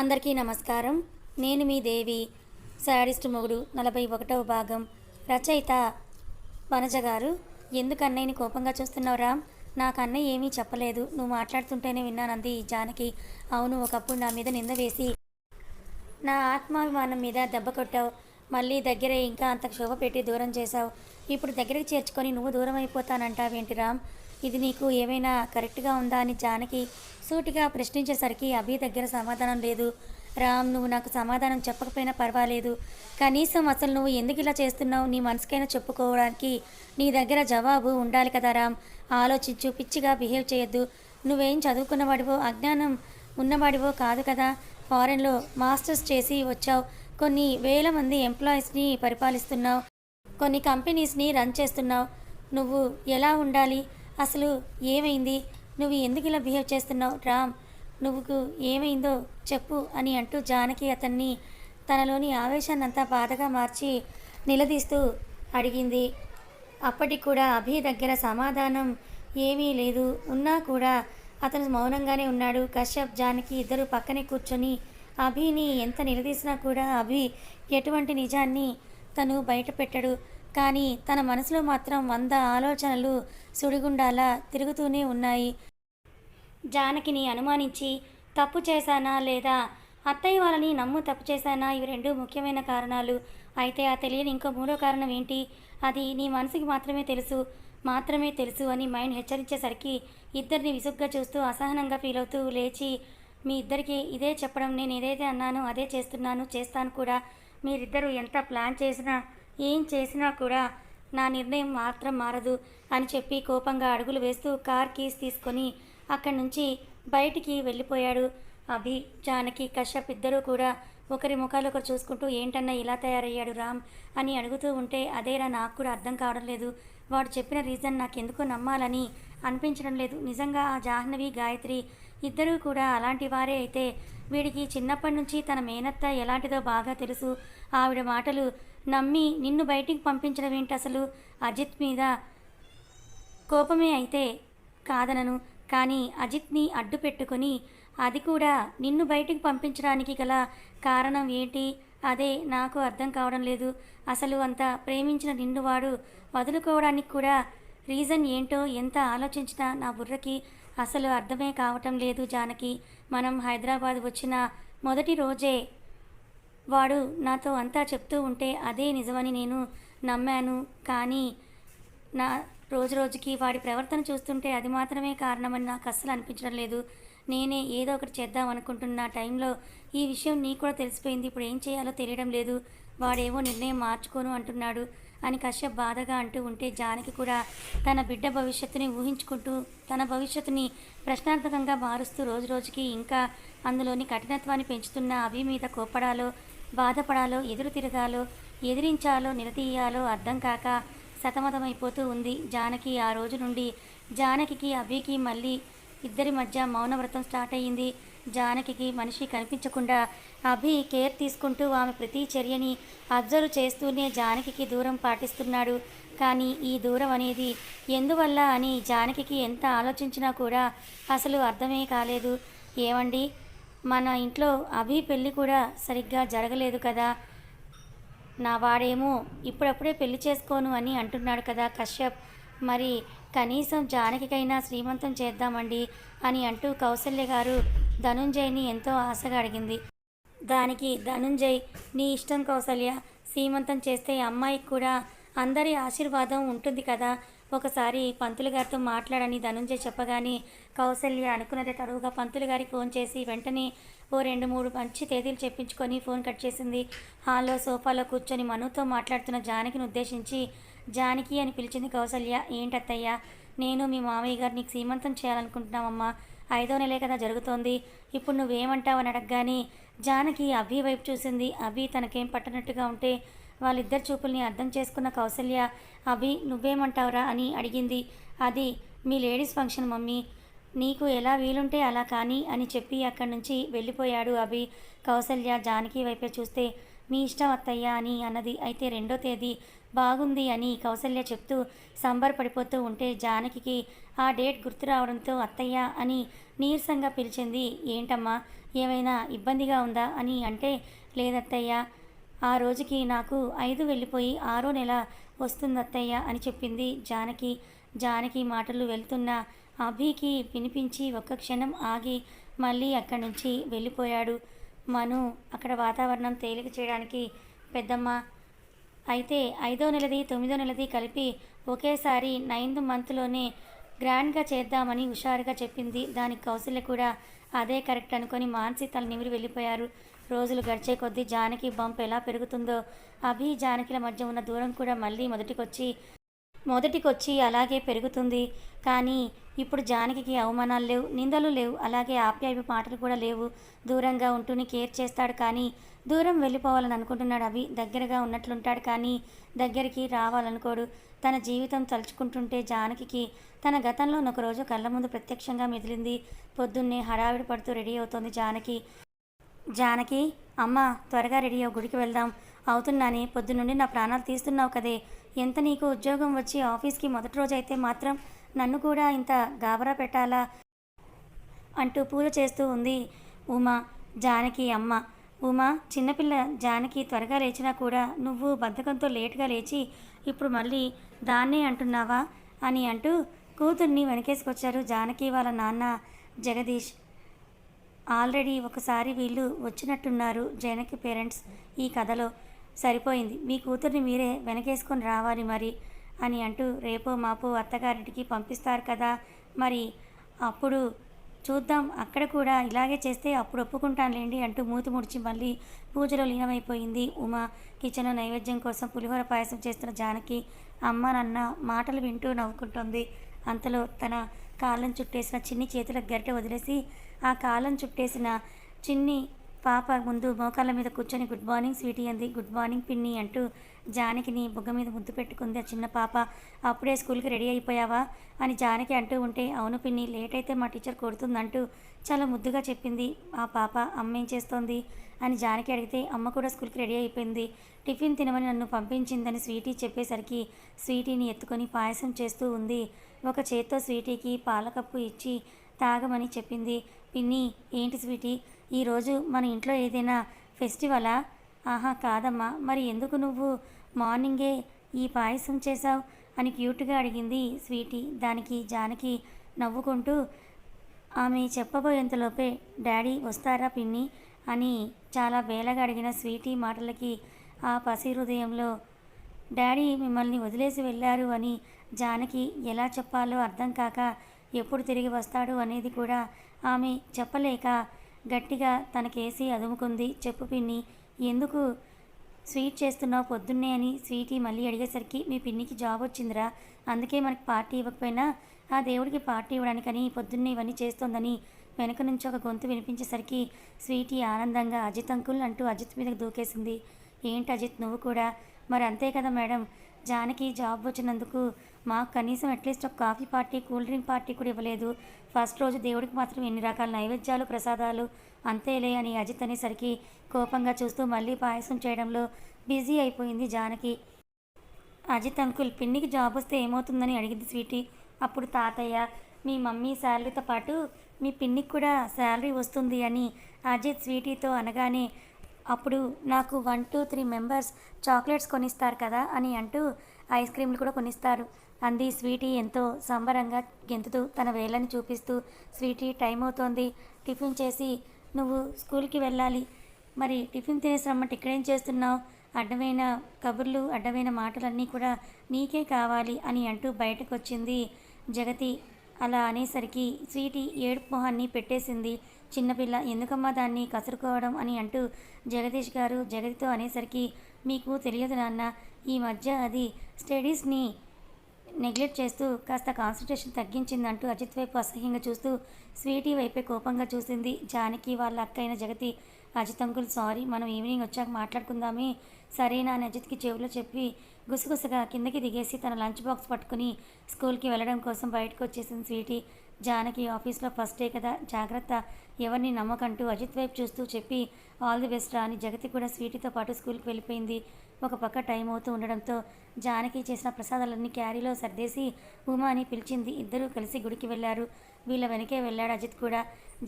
అందరికీ నమస్కారం. నేను మీ దేవి శాడిస్ట్ మొగుడు నలభై ఒకటవ భాగం రచయిత వనజ గారు. ఎందుకు అన్నయ్యని కోపంగా చూస్తున్నావు రామ్? నాకు అన్నయ్య ఏమీ చెప్పలేదు. నువ్వు మాట్లాడుతుంటేనే విన్నానంది జానకి. అవును ఒకప్పుడు నా మీద నింద వేసి నా ఆత్మాభిమానం మీద దెబ్బ కొట్టావు. మళ్ళీ దగ్గర ఇంకా అంత క్షోభ పెట్టి దూరం చేశావు. ఇప్పుడు దగ్గరికి చేర్చుకొని నువ్వు దూరం అయిపోతానంటావేంటి రామ్? ఇది నీకు ఏమైనా కరెక్ట్గా ఉందా అని జానకి సూటిగా ప్రశ్నించేసరికి అభి దగ్గర సమాధానం లేదు. రామ్ నువ్వు నాకు సమాధానం చెప్పకపోయినా పర్వాలేదు. కనీసం అసలు నువ్వు ఎందుకు ఇలా చేస్తున్నావు? నీ మనసుకైనా చెప్పుకోవడానికి నీ దగ్గర జవాబు ఉండాలి కదా రామ్. ఆలోచించు పిచ్చిగా బిహేవ్ చేయొద్దు. నువ్వేం చదువుకున్నవాడివో అజ్ఞానం ఉన్నవాడివో కాదు కదా. ఫారెన్లో మాస్టర్స్ చేసి వచ్చావు. కొన్ని వేల మంది ఎంప్లాయీస్ని పరిపాలిస్తున్నావు. కొన్ని కంపెనీస్ని రన్ చేస్తున్నావు. నువ్వు ఎలా ఉండాలి? అసలు ఏమైంది? నువ్వు ఎందుకు ఇలా బిహేవ్ చేస్తున్నావు? రామ్ నువ్వుకు ఏమైందో చెప్పు అని అంటూ జానకి అతన్ని తనలోని ఆవేశాన్నంతా బాధగా మార్చి నిలదీస్తూ అడిగింది. అప్పటికి కూడా అభి దగ్గర సమాధానం ఏమీ లేదు. ఉన్నా కూడా అతను మౌనంగానే ఉన్నాడు. కశ్యప్ జానకి ఇద్దరు పక్కనే కూర్చొని అభిని ఎంత నిలదీసినా కూడా అభి ఎటువంటి నిజాన్ని తను బయటపెట్టడు. కానీ తన మనసులో మాత్రం వంద ఆలోచనలు సుడిగుండాలా తిరుగుతూనే ఉన్నాయి. జానకిని అనుమానించి తప్పు చేశానా లేదా? అత్తయ్య వాళ్ళని నమ్ము తప్పు చేశానా? ఇవి రెండు ముఖ్యమైన కారణాలు. అయితే ఆ తెలియని ఇంకో మూడో కారణం ఏంటి? అది నీ మనసుకి మాత్రమే తెలుసు మాత్రమే తెలుసు అని మైండ్ హెచ్చరించేసరికి ఇద్దరిని విసుగ్గా చూస్తూ అసహనంగా ఫీల్ అవుతూ లేచి మీ ఇద్దరికి ఇదే చెప్పడం నేను ఏదైతే అన్నానో అదే చేస్తున్నాను చేస్తాను కూడా. మీరిద్దరూ ఎంత ప్లాన్ చేసినా ఏం చేసినా కూడా నా నిర్ణయం మాత్రం మారదు అని చెప్పి కోపంగా అడుగులు వేస్తూ కార్ కీస్ తీసుకొని అక్కడి నుంచి బయటికి వెళ్ళిపోయాడు. అభి జానకి కశ్యప్ ఇద్దరూ కూడా ఒకరి ముఖాలు ఒకరు చూసుకుంటూ ఏంటన్నా ఇలా తయారయ్యాడు రామ్? అని అడుగుతూ ఉంటే అదేరా నాకు కూడా అర్థం కావడం లేదు. వాడు చెప్పిన రీజన్ నాకెందుకో నమ్మాలని అనిపించడం లేదు. నిజంగా ఆ జాహ్నవి గాయత్రి ఇద్దరూ కూడా అలాంటి వారే అయితే వీడికి చిన్నప్పటి నుంచి తన మేనత్త ఎలాంటిదో బాగా తెలుసు. ఆవిడ మాటలు నమ్మి నిన్ను బయటికి పంపించడం ఏంటి అసలు? అజిత్ మీద కోపమే అయితే కాదనను. కానీ అజిత్ని అడ్డు పెట్టుకొని అది కూడా నిన్ను బయటికి పంపించడానికి గల కారణం ఏంటి? అదే నాకు అర్థం కావడం లేదు. అసలు అంత ప్రేమించిన నిన్ను వాడు వదులుకోవడానికి కూడా రీజన్ ఏంటో ఎంత ఆలోచించినా నా బుర్రకి అసలు అర్థమే కావటం లేదు జానకి. మనం హైదరాబాద్ వచ్చిన మొదటి రోజే వాడు నాతో అంతా చెప్తూ ఉంటే అదే నిజమని నేను నమ్మాను. కానీ నా రోజు రోజుకి వాడి ప్రవర్తన చూస్తుంటే అది మాత్రమే కారణమని నాకు అస్సలు అనిపించడం లేదు. నేనే ఏదో ఒకటి చేద్దాం అనుకుంటున్న టైంలో ఈ విషయం నీకు కూడా తెలిసిపోయింది. ఇప్పుడు ఏం చేయాలో తెలియడం లేదు. వాడేవో నిర్ణయం మార్చుకోను అంటున్నాడు అని కశ్యప్ బాధగా అంటూ ఉంటే జానకి కూడా తన బిడ్డ భవిష్యత్తుని ఊహించుకుంటూ తన భవిష్యత్తుని ప్రశ్నార్థకంగా మారుస్తూ రోజు రోజుకి ఇంకా అందులోని కఠినత్వాన్ని పెంచుతున్న అవి మీద కోపడాలో బాధపడాలో ఎదురు తిరగాలో ఎదిరించాలో నిలదీయాలో అర్థం కాక సతమతమైపోతూ ఉంది. జానకి ఆ రోజు నుండి జానకికి అభికి మళ్ళీ ఇద్దరి మధ్య మౌనవ్రతం స్టార్ట్ అయ్యింది. జానకికి మనిషి కనిపించకుండా అభి కేర్ తీసుకుంటూ ఆమె ప్రతి చర్యని అబ్జర్వ్ చేస్తూనే జానకికి దూరం పాటిస్తున్నాడు. కానీ ఈ దూరం అనేది ఎందువల్ల అని జానకికి ఎంత ఆలోచించినా కూడా అసలు అర్థమే కాలేదు. ఏమండి? మన ఇంట్లో అభి పెళ్ళి కూడా సరిగ్గా జరగలేదు కదా. నా వాడేమో ఇప్పుడప్పుడే పెళ్ళి చేసుకోను అని అంటున్నాడు కదా కశ్యప్. మరి కనీసం జానకికైనా శ్రీమంతం చేద్దామండి అని అంటూ కౌసల్య గారు ధనుంజయ్ని ఎంతో ఆశగా అడిగింది. దానికి ధనుంజయ్ నీ ఇష్టం కౌసల్య శ్రీమంతం చేస్తే అమ్మాయికి కూడా అందరి ఆశీర్వాదం ఉంటుంది కదా ఒకసారి పంతులు గారితో మాట్లాడని ధనుంజయ్ చెప్పగానే కౌసల్య అనుకున్నదే తరువుగా పంతులు గారికి ఫోన్ చేసి వెంటనే ఓ రెండు మూడు మంచి తేదీలు చెప్పించుకొని ఫోన్ కట్ చేసింది. హాల్లో సోఫాలో కూర్చొని మనుతో మాట్లాడుతున్న జానకిని ఉద్దేశించి జానకి అని పిలిచింది కౌసల్య. ఏంటత్తయ్యా నేను మీ మామయ్య గారు నీకు సీమంతం చేయాలనుకుంటున్నామమ్మా. ఐదో నెలే కదా జరుగుతోంది. ఇప్పుడు నువ్వేమంటావని అడగగానే జానకి అభి వైపు చూసింది. అభి తనకేం పట్టనట్టుగా ఉంటే వాళ్ళిద్దరి చూపుల్ని అర్థం చేసుకున్న కౌసల్య అభి నువ్వేమంటావురా? అని అడిగింది. అది మీ లేడీస్ ఫంక్షన్ మమ్మీ. నీకు ఎలా వీలుంటే అలా కానీ అని చెప్పి అక్కడి నుంచి వెళ్ళిపోయాడు అభి. కౌసల్య జానకి వైపే చూస్తే మీ ఇష్టం అత్తయ్య అని అన్నది. అయితే రెండో తేదీ బాగుంది అని కౌసల్య చెప్తూ సంబరపడిపోతూ ఉంటే జానకికి ఆ డేట్ గుర్తు రావడంతో అత్తయ్య అని నీరసంగా పిలిచింది. ఏంటమ్మా ఏమైనా ఇబ్బందిగా ఉందా? అని అంటే లేదత్తయ్య ఆ రోజుకి నాకు ఐదు వెళ్ళిపోయి ఆరో నెల వస్తుంది అత్తయ్య అని చెప్పింది జానకి. జానకి మాటలు వెళ్తున్న అభికి వినిపించి ఒక్క క్షణం ఆగి మళ్ళీ అక్కడి నుంచి వెళ్ళిపోయాడు. మను అక్కడ వాతావరణం తేలిక చేయడానికి పెద్దమ్మ అయితే ఐదో నెలది తొమ్మిదో నెలది కలిపి ఒకేసారి నైన్త్ మంత్లోనే గ్రాండ్గా చేద్దామని హుషారుగా చెప్పింది. దానికి కౌశల్య కూడా అదే కరెక్ట్ అనుకొని మానసి తల నిమిరి వెళ్ళిపోయారు. రోజులు గడిచే కొద్దీ జానకి బంప్ ఎలా పెరుగుతుందో అభి జానకిల మధ్య ఉన్న దూరం కూడా మళ్ళీ మొదటికొచ్చి మొదటికొచ్చి అలాగే పెరుగుతుంది. కానీ ఇప్పుడు జానకికి అవమానాలు లేవు నిందలు లేవు అలాగే ఆప్యాయపు మాటలు కూడా లేవు. దూరంగా ఉంటూనే కేర్ చేస్తాడు కానీ దూరం వెళ్ళిపోవాలని అనుకుంటున్నాడు అభి. దగ్గరగా ఉన్నట్లుంటాడు కానీ దగ్గరికి రావాలనుకోడు. తన జీవితం తలుచుకుంటుంటే జానకికి తన గతంలో ఒక రోజు కళ్ళ ముందు ప్రత్యక్షంగా మెదిలింది. పొద్దున్నే హడావిడి పడుతూ రెడీ అవుతోంది జానకి. జానకి అమ్మ త్వరగా రెడీ అవ్వు గుడికి వెళ్దాం. అవుతున్నానే పొద్దునుండి నా ప్రాణాలు తీస్తున్నావు కదే. ఎంత నీకు ఉద్యోగం వచ్చి ఆఫీస్కి మొదటి రోజు అయితే మాత్రం నన్ను కూడా ఇంత గాబరా పెట్టాలా? అంటూ పూజ చేస్తూ ఉంది ఉమా జానకి అమ్మ. ఉమా చిన్నపిల్ల జానకి త్వరగా లేచినా కూడా నువ్వు బద్ధకంతో లేటుగా లేచి ఇప్పుడు మళ్ళీ దాన్నే అంటున్నావా అని అంటూ కూతుర్ని వెనకేసుకొచ్చారు జానకి వాళ్ళ నాన్న జగదీష్. ఆల్రెడీ ఒకసారి వీళ్ళు వచ్చినట్టున్నారు జనకి పేరెంట్స్ ఈ కథలో. సరిపోయింది. మీ కూతుర్ని మీరే వెనకేసుకొని రావాలి మరి అని అంటూ రేపో మాపో అత్తగారింటికి పంపిస్తారు కదా మరి. అప్పుడు చూద్దాం. అక్కడ కూడా ఇలాగే చేస్తే అప్పుడు ఒప్పుకుంటానులేండి అంటూ మూతి ముడిచి మళ్ళీ పూజలో లీనమైపోయింది ఉమా. కిచెన్లో నైవేద్యం కోసం పులిహోర పాయసం చేస్తున్న జానకి అమ్మ నాన్న మాటలు వింటూ నవ్వుకుంటుంది. అంతలో తన కాళ్ళను చుట్టేసిన చిన్ని చేతుల గరిటె వదిలేసి ఆ కాలం చుట్టేసిన చిన్ని పాప ముందు మోకాళ్ళ మీద కూర్చొని గుడ్ మార్నింగ్ స్వీటీ అంది. గుడ్ మార్నింగ్ పిన్ని అంటూ జానకిని బుగ్గ మీద ముద్దు పెట్టుకుంది ఆ చిన్న పాప. అప్పుడే స్కూల్కి రెడీ అయిపోయావా? అని జానకి అంటూ ఉంటే అవును పిన్ని లేట్ అయితే మా టీచర్ కొడుతుందంటూ చాలా ముద్దుగా చెప్పింది ఆ పాప. అమ్మ ఏం చేస్తోంది? అని జానకి అడిగితే అమ్మ కూడా స్కూల్కి రెడీ అయిపోయింది. టిఫిన్ తినమని నన్ను పంపించిందని స్వీటీ చెప్పేసరికి స్వీటీని ఎత్తుకొని పాయసం చేస్తూ ఉంది. ఒక చేత్తో స్వీటీకి పాలకప్పు ఇచ్చి తాగమని చెప్పింది. పిన్ని ఏంటి స్వీటీ? ఈరోజు మన ఇంట్లో ఏదైనా ఫెస్టివలా? ఆహా కాదమ్మా. మరి ఎందుకు నువ్వు మార్నింగే ఈ పాయసం చేశావు? అని క్యూట్గా అడిగింది స్వీటీ. దానికి జానకి నవ్వుకుంటూ ఆమె చెప్పబోయేంతలోపే డాడీ వస్తారా పిన్ని? అని చాలా బేలగా అడిగిన స్వీటీ మాటలకి ఆ పసి హృదయంలో డాడీ మిమ్మల్ని వదిలేసి వెళ్ళారు అని జానకి ఎలా చెప్పాలో అర్థం కాక ఎప్పుడు తిరిగి వస్తాడు అనేది కూడా ఆమె చెప్పలేక గట్టిగా తనకేసి అదుముకుంది. చెప్పు పిన్ని ఎందుకు స్వీట్ చేస్తున్నావు పొద్దున్నే అని స్వీటీ మళ్ళీ అడిగేసరికి మీ పిన్నికి జాబ్ వచ్చిందిరా అందుకే మనకి పార్టీ ఇవ్వకపోయినా ఆ దేవుడికి పార్టీ ఇవ్వడానికని పొద్దున్నే ఇవన్నీ చేస్తోందని వెనక నుంచి ఒక గొంతు వినిపించేసరికి స్వీటీ ఆనందంగా అజిత్ అంకుల్ అంటూ అజిత్ మీదకి దూకేసింది. ఏంటి అజిత్ నువ్వు కూడా? మరి అంతే కదా మేడం జానకి జాబ్ వచ్చినందుకు మాకు కనీసం అట్లీస్ట్ ఒక coffee party cool drink party కూడా ఇవ్వలేదు. ఫస్ట్ రోజు దేవుడికి మాత్రం ఎన్ని రకాల నైవేద్యాలు ప్రసాదాలు అంతేలే అని అజిత్ అనేసరికి కోపంగా చూస్తూ మళ్ళీ పాయసం చేయడంలో బిజీ అయిపోయింది జానకి. అజిత్ అంకుల్ పిన్నికి జాబ్ వస్తే ఏమవుతుందని అడిగింది స్వీటీ. అప్పుడు తాతయ్య మీ మమ్మీ శాలరీతో పాటు మీ పిన్నికి కూడా శాలరీ వస్తుంది అని అజిత్ స్వీటీతో అనగానే అప్పుడు నాకు one two three members chocolates కొనిస్తారు కదా అని అంటూ ఐస్ క్రీమ్లు కూడా కొనిస్తారు. అంది స్వీటీ ఎంతో సంబరంగా గెంతుతూ తన వేళ్ళని చూపిస్తూ స్వీటీ టైం అవుతోంది టిఫిన్ చేసి నువ్వు స్కూల్కి వెళ్ళాలి. మరి టిఫిన్ తినేసి రమ్మంటే ఇక్కడేం చేస్తున్నావు? అడ్డమైన కబుర్లు అడ్డమైన మాటలన్నీ కూడా నీకే కావాలి అని అంటూ బయటకు వచ్చింది జగతి. అలా అనేసరికి స్వీటీ ఏడుపు మొహాన్ని పెట్టేసింది. చిన్నపిల్ల ఎందుకమ్మా దాన్ని కసురుకోవడం అని అంటూ జగదీష్ గారు జగతితో అనేసరికి మీకు తెలియదు నాన్న ఈ మధ్య అది స్టడీస్ని నెగ్లెక్ట్ చేస్తూ కాస్త కాన్సన్ట్రేషన్ తగ్గించిందంటూ అజిత్ వైపు అసహ్యంగా చూస్తూ స్వీటీ వైపే కోపంగా చూసింది. జానకి వాళ్ళ అక్క అయిన జగతి అజిత్ అంకుల్ సారీ మనం ఈవినింగ్ వచ్చాక మాట్లాడుకుందామే. సరేనా అని అజిత్కి చెవిలో చెప్పి గుసగుసగా కిందకి దిగేసి తన లంచ్ బాక్స్ పట్టుకుని స్కూల్కి వెళ్ళడం కోసం బయటకు వచ్చేసింది స్వీటీ. జానకి ఆఫీస్లో ఫస్ట్ డే కదా జాగ్రత్త. ఎవరిని నమ్మకంటూ అజిత్ వైపు చూస్తూ చెప్పి ఆల్ ది బెస్ట్ రా అని జగతి కూడా స్వీటీతో పాటు స్కూల్కి వెళ్ళిపోయింది. ఒక పక్క టైం అవుతూ ఉండడంతో జానకి చేసిన ప్రసాదాలన్నీ క్యారీలో సర్దేసి ఉమా అని పిలిచింది. ఇద్దరూ కలిసి గుడికి వెళ్ళారు. వీళ్ళ వెనకే వెళ్ళాడు అజిత్ కూడా.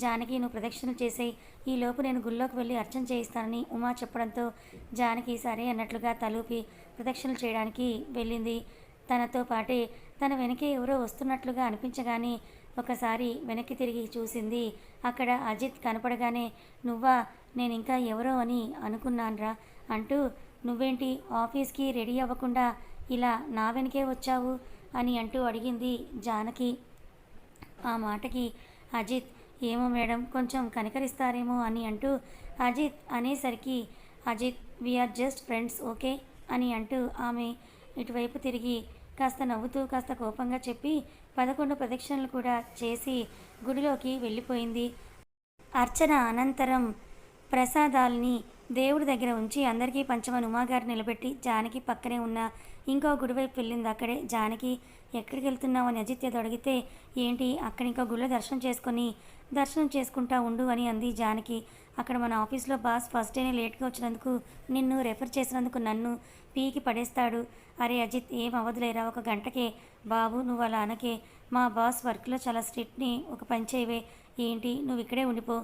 జానకి నువ్వు ప్రదక్షిణలు చేసేయి. ఈ లోపు నేను గుళ్ళోకి వెళ్ళి అర్చన చేయిస్తానని ఉమా చెప్పడంతో జానకి సరే అన్నట్లుగా తలూపి ప్రదక్షిణలు చేయడానికి వెళ్ళింది. తనతో పాటే తన వెనకే ఎవరో వస్తున్నట్లుగా అనిపించగానే ఒకసారి వెనక్కి తిరిగి చూసింది. అక్కడ అజిత్ కనపడగానే నువ్వా? నేను ఇంకా ఎవరో అని అనుకున్నాన్రా. అంటూ నువ్వేంటి? ఆఫీస్కి రెడీ అవ్వకుండా ఇలా నా వెనకే వచ్చావు? అని అంటూ అడిగింది జానకి. ఆ మాటకి అజిత్ ఏమో మేడం కొంచెం కనికరిస్తారేమో అని అంటూ అజిత్ అనేసరికి Ajit we are just friends okay అని అంటూ ఆమె ఇటువైపు తిరిగి కాస్త నవ్వుతూ కాస్త కోపంగా చెప్పి పదకొండు ప్రదక్షిణలు కూడా చేసి గుడిలోకి వెళ్ళిపోయింది. అర్చన అనంతరం ప్రసాదాల్ని దేవుడి దగ్గర ఉంచి అందరికీ పంచమని ఉమాగారు నిలబెట్టి జానకి పక్కనే ఉన్న ఇంకో గుడివైపు వెళ్ళింది. అక్కడే జానకి ఎక్కడికి వెళ్తున్నావు? అని అజిత్ ఏదో అడిగితే ఏంటి అక్కడ ఇంకో గుళ్ళ దర్శనం చేసుకొని దర్శనం చేసుకుంటా ఉండు అని అంది జానకి. అక్కడ మన ఆఫీస్లో బాస్ ఫస్ట్ డేనే లేట్గా వచ్చినందుకు నిన్ను రెఫర్ చేసినందుకు నన్ను పీకి పడేస్తాడు. అరే అజిత్ ఏం అవ్వదులేరా ఒక గంటకే. బాబు నువ్వు అలా అనకే. మా బాస్ వర్క్లో చాలా స్ట్రిక్ట్ని ఒక పని చేయవే. ఏంటి నువ్వు ఇక్కడే ఉండిపో.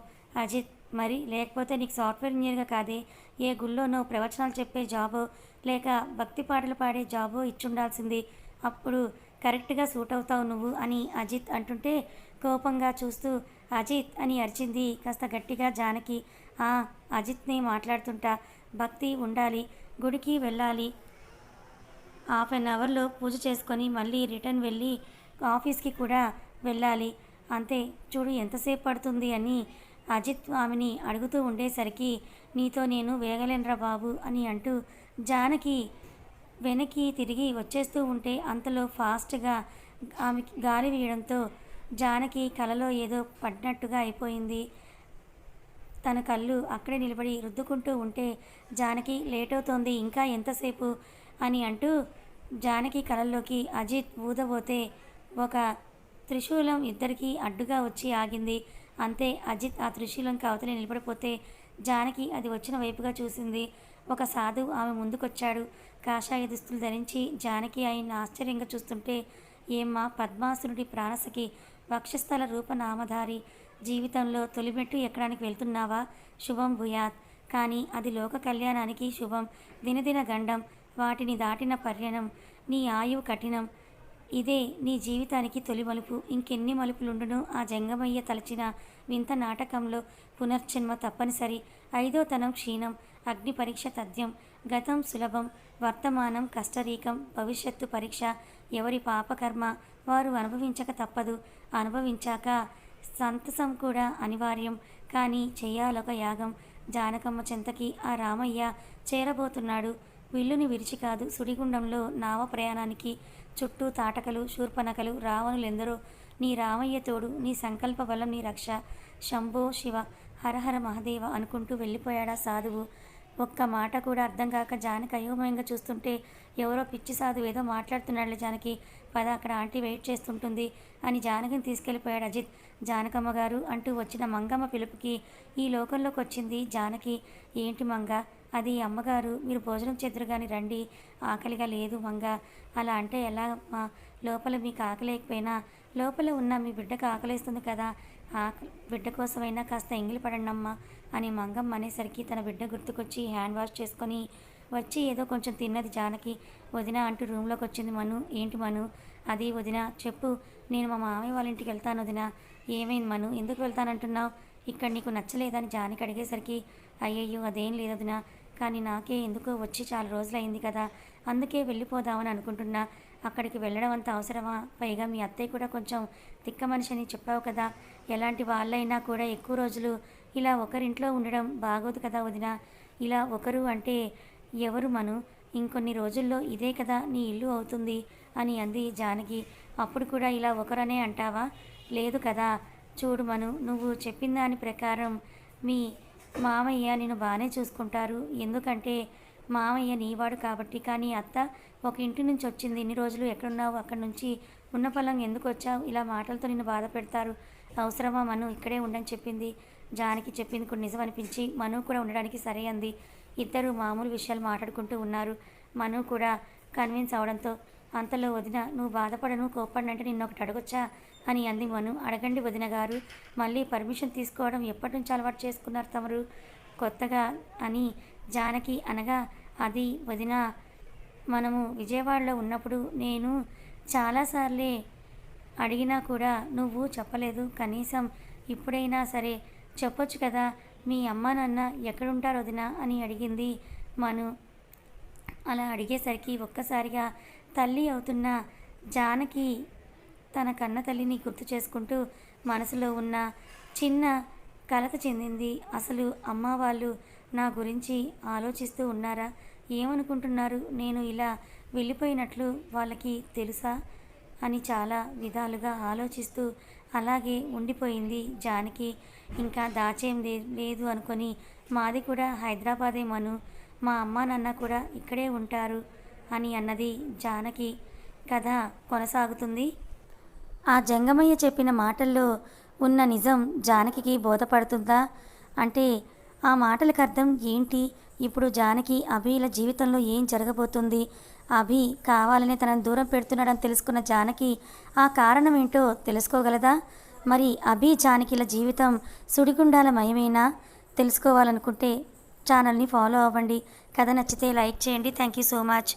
అజిత్ మరి లేకపోతే నీకు సాఫ్ట్వేర్ ఇంజనీర్గా కాదే? ఏ గుళ్ళోనో ప్రవచనాలు చెప్పే జాబో లేక భక్తి పాటలు పాడే జాబు ఇచ్చుండాల్సింది. అప్పుడు కరెక్ట్గా సూట్ అవుతావు నువ్వు అని అజిత్ అంటుంటే కోపంగా చూస్తూ అజిత్ అని అరిచింది కాస్త గట్టిగా జానకి. ఆ అజిత్ని మాట్లాడుతుంటా. భక్తి ఉండాలి గుడికి వెళ్ళాలి. హాఫ్ అన్ అవర్లో పూజ చేసుకొని మళ్ళీ రిటర్న్ వెళ్ళి ఆఫీస్కి కూడా వెళ్ళాలి. అంతే చూడు ఎంతసేపు పడుతుంది అని అజిత్ ఆమెని అడుగుతూ ఉండేసరికి నీతో నేను వేగలేనరా బాబు అని అంటూ జానకి వెనక్కి తిరిగి వచ్చేస్తూ ఉంటే అంతలో ఫాస్ట్గా ఆమెకి గాలి వేయడంతో జానకి కలలో ఏదో పడినట్టుగా అయిపోయింది. తన కళ్ళు అక్కడే నిలబడి రుద్దుకుంటూ ఉంటే జానకి లేట్ అవుతోంది ఇంకా ఎంతసేపు? అని అంటూ జానకి కళల్లోకి అజిత్ ఊదబోతే ఒక త్రిశూలం ఇద్దరికీ అడ్డుగా వచ్చి ఆగింది. అంతే అజిత్ ఆ త్రిశూలంకి అవతలి నిలబడిపోతే జానకి అది వచ్చిన వైపుగా చూసింది. ఒక సాధువు ఆమె ముందుకొచ్చాడు. కాషాయ దుస్తులు ధరించి జానకి ఆయన ఆశ్చర్యంగా చూస్తుంటే ఏమ్మా పద్మాసురుడి ప్రాణసకి వక్షస్థల రూపనామధారి జీవితంలో తొలిమెట్టు ఎక్కడానికి వెళ్తున్నావా? శుభం భూయాత్. కానీ అది లోక కళ్యాణానికి శుభం దినదిన గండం వాటిని దాటిన పర్యణం నీ ఆయువు కఠినం ఇదే నీ జీవితానికి తొలి మలుపు. ఇంకెన్ని మలుపులుండునో ఆ జంగమయ్య తలచిన వింత నాటకంలో పునర్జన్మ తప్పనిసరి. ఐదో తనం క్షీణం అగ్ని పరీక్ష తథ్యం గతం సులభం వర్తమానం కష్టరీకం భవిష్యత్తు పరీక్ష ఎవరి పాపకర్మ వారు అనుభవించక తప్పదు. అనుభవించాక సంతసం కూడా అనివార్యం. కానీ చెయ్యాలొక యాగం. జానకమ్మ చెంతకి ఆ రామయ్య చేరబోతున్నాడు. విల్లుని విరిచి కాదు సుడిగుండంలో నావ ప్రయాణానికి చుట్టూ తాటకలు శూర్పనకలు రావణులెందరో నీ రామయ్య తోడు నీ సంకల్ప బలం నీ రక్ష. శంభో శివ హరహర మహదేవ అనుకుంటూ వెళ్ళిపోయాడా సాధువు? ఒక్క మాట కూడా అర్థం కాక జానకి అయోమయంగా చూస్తుంటే ఎవరో పిచ్చి సాధువు ఏదో మాట్లాడుతున్నాడు జానకి. పద అక్కడ ఆంటీ వెయిట్ చేస్తుంటుంది అని జానకిని తీసుకెళ్ళిపోయాడు అజిత్. జానకమ్మ గారు అంటూ వచ్చిన మంగమ్మ పిలుపుకి ఈ లోకంలోకి వచ్చింది జానకి. ఏంటి మంగ? అది అమ్మగారు మీరు భోజనం చేద్దరు కానీ రండి ఆకలిగా లేదు మంగ అలా అంటే ఎలా మా లోపల మీకు ఆకలేకపోయినా లోపల ఉన్న మీ బిడ్డకు ఆకలేస్తుంది కదా ఆకలి బిడ్డ కోసమైనా కాస్త ఎంగిలి పడండమ్మా అని మంగమ్మ అనేసరికి తన బిడ్డ గుర్తుకొచ్చి హ్యాండ్ వాష్ చేసుకొని వచ్చి ఏదో కొంచెం తిన్నది జానకి వదిన అంటూ రూమ్లోకి వచ్చింది మను ఏంటి మను? అది వదిన చెప్పు నేను మా మామయ్య వాళ్ళ ఇంటికి వెళ్తాను వదిన ఏమైంది మను ఎందుకు వెళ్తానంటున్నావు? ఇక్కడ నీకు నచ్చలేదని జానకి అడిగేసరికి అయ్యయ్యో అదేం లేదు వదిన కానీ నాకే ఎందుకో వచ్చి చాలా రోజులైంది కదా. అందుకే వెళ్ళిపోదామని అనుకుంటున్నా. అక్కడికి వెళ్ళడం అంత అవసరమా? పైగా మీ అత్తయ్య కూడా కొంచెం తిక్క మనిషి అని చెప్పావు కదా. ఎలాంటి వాళ్ళైనా కూడా ఎక్కువ రోజులు ఇలా ఒకరింట్లో ఉండడం బాగోదు కదా వదిన. ఇలా ఒకరు అంటే ఎవరు మను? ఇంకొన్ని రోజుల్లో ఇదే కదా నీ ఇల్లు అవుతుంది అని అంది జానకి. అప్పుడు కూడా ఇలా ఒకరనే అంటావా? లేదు కదా. చూడు మను నువ్వు చెప్పిన దాని ప్రకారం మీ మామయ్య నేను బాగానే చూసుకుంటారు. ఎందుకంటే మామయ్య నీవాడు కాబట్టి. కానీ అత్త ఒక ఇంటి నుంచి వచ్చింది. ఇన్ని రోజులు ఎక్కడున్నావు? అక్కడి నుంచి ఉన్న పొలం ఎందుకు వచ్చావు? ఇలా మాటలతో నిన్ను బాధ పెడతారు. అవసరమా మను? ఇక్కడే ఉండని చెప్పింది. జానకి చెప్పింది కూడా నిజం అనిపించి మను కూడా ఉండడానికి సరే అంది. ఇద్దరు మామూలు విషయాలు మాట్లాడుకుంటూ ఉన్నారు. మను కూడా కన్విన్స్ అవడంతో అంతలో వదిన నువ్వు బాధపడను కోపడనంటే నిన్న ఒకటి అడగొచ్చా? అని అంది మను. అడగండి వదిన గారు మళ్ళీ పర్మిషన్ తీసుకోవడం ఎప్పటి నుంచి అలవాటు చేసుకున్నారు తమరు? కొత్తగా అని జానకి అనగా అది వదిన మనము విజయవాడలో ఉన్నప్పుడు నేను చాలాసార్లే అడిగినా కూడా నువ్వు చెప్పలేదు. కనీసం ఇప్పుడైనా సరే చెప్పొచ్చు కదా మీ అమ్మ నాన్న ఎక్కడుంటారు వదిన అని అడిగింది మను. అలా అడిగేసరికి ఒక్కసారిగా తల్లి అవుతున్న జానకి తన కన్న తల్లిని గుర్తు చేసుకుంటూ మనసులో ఉన్న చిన్న కలత చెందింది. అసలు అమ్మ వాళ్ళు నా గురించి ఆలోచిస్తూ ఉన్నారా? ఏమనుకుంటున్నారు? నేను ఇలా వెళ్ళిపోయినట్లు వాళ్ళకి తెలుసా? అని చాలా విధాలుగా ఆలోచిస్తూ అలాగే ఉండిపోయింది జానకి. ఇంకా దాచేం లేదు అనుకొని మాది కూడా హైదరాబాదే మను. మా అమ్మ నాన్న కూడా ఇక్కడే ఉంటారు అని అన్నది జానకి. కథ కొనసాగుతుంది. ఆ జంగమయ్య చెప్పిన మాటల్లో ఉన్న నిజం జానకి బోధపడుతుందా? అంటే ఆ మాటలకు అర్థం ఏంటి? ఇప్పుడు జానకి అభిల జీవితంలో ఏం జరగబోతుంది? అభి కావాలనే తనను దూరం పెడుతున్నాడని తెలుసుకున్న జానకి ఆ కారణం ఏంటో తెలుసుకోగలదా? మరి అభి జానకిల జీవితం సుడిగుండాల మయమేనా? తెలుసుకోవాలనుకుంటే ఛానల్ని ఫాలో అవ్వండి. కథ నచ్చితే లైక్ చేయండి. Thank you so much.